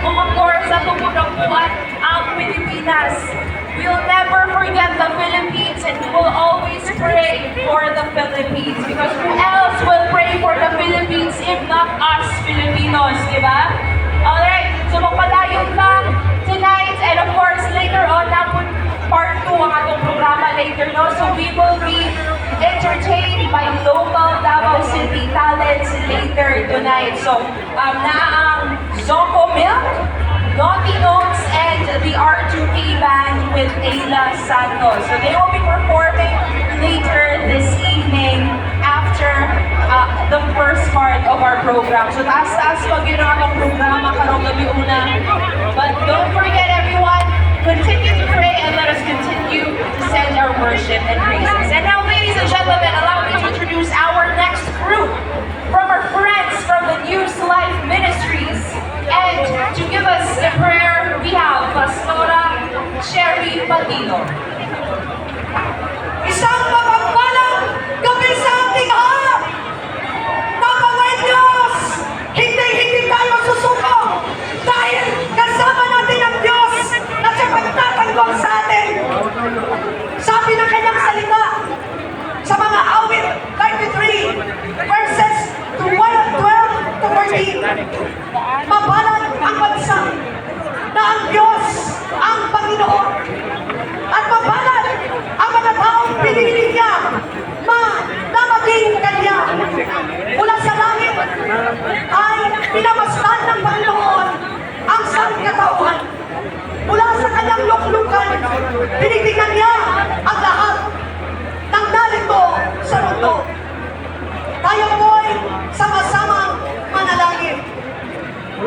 kung of course, atong pagkapuan ang Pilipinas. We'll never forget the Philippines and we will always pray for the Philippines because who else will pray for the Philippines if not us Filipinos, di ba? Alright, so magpadayon lang tonight and of course later on napon part 2 ang atong programa later no so we will be entertained by local Davao City talents later tonight so um, na Naughty Notes and the R2K band with Ayla Santos so they will be performing later this evening after uh, the first part of our program. So taas-taas pag yun ang programa karong gabi una. But don't forget everyone, continue to pray and let us continue to send our worship and praises. And now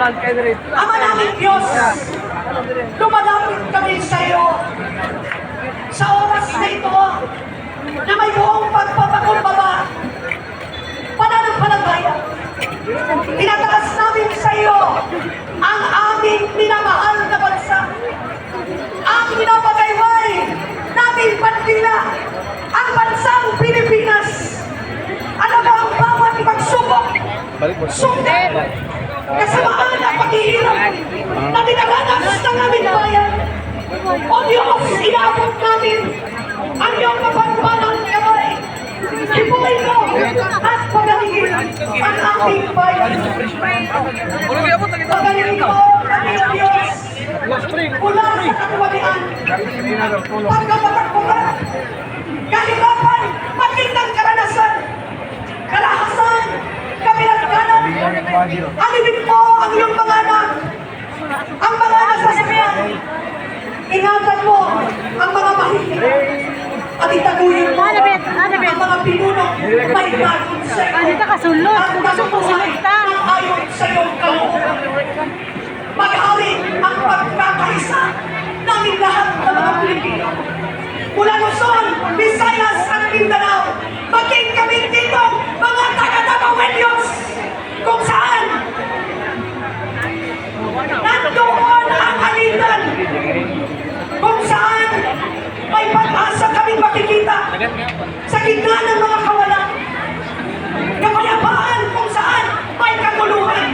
Ama namin Diyos, lumalapit kami sa iyo sa oras na ito na may buong pagpapakumbaba, pananampalataya. Tinataas namin sa iyo ang aming minamahal na bansa, ang pinapagayway namin bandila, ang bansang Pilipinas. Alam mo ang bawat pagsubok, sundin, kasamaan at paghihirap na dinaranas ng aming bayan. O Diyos, inaabot namin ang iyong mapagpalang kamay. Hipuin mo at pagalingin ang aming bayan. Pagalingin mo kami ng Diyos mula sa katuwalian. Pagkamatagpuan, Alibig mo ang iyong mga anak, ang mga nasasakyan. Ingatan mo ang mga mahilig. At itaguyod mo Anabit, anabit. ang mga pinuno may bagong sa iyo. Ano ka kasulot? At Kasusunod ka. ang ayon sa iyong kalooban. Maghari ang pagkakaisa ng lahat ng mga Pilipino. Mula Luzon, Visayas at Mindanao, maging kami dito mga taga-Davao kung saan nandoon ang alitan kung saan may pag-asa kaming makikita sa gitna ng mga kawalan. Kapayapaan kung saan may kaguluhan.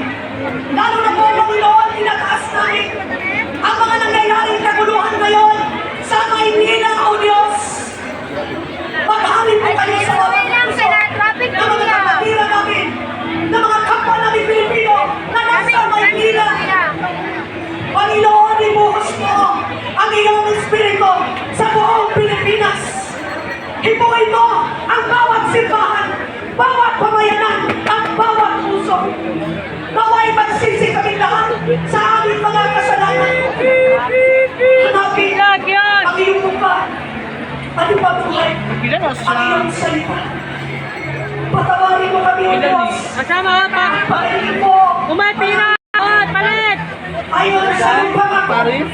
Lalo na po, Panginoon, tinataas namin ang mga nangyayaring kaguluhan ngayon sa Maynila, O Diyos. Maghalit po kayo sa mga Traffic na mga kapatira namin, na mga kapwa namin Pilipino na nasa Maynila. Panginoon, ibuhos mo ang iyong espiritu sa buong Pilipinas. Mo ang bawat simbahan, bawat pamayanan, at bawat puso. Naway magsisi kami lahat sa aming mga kasalanan. Hanapin ang iyong mukha at ipabuhay ang iyong salita. Patawarin mo kami, O Diyos. Kasama pa! Patawarin mo Umay pira! Palit! ayon sa iyong pangako. Tarif?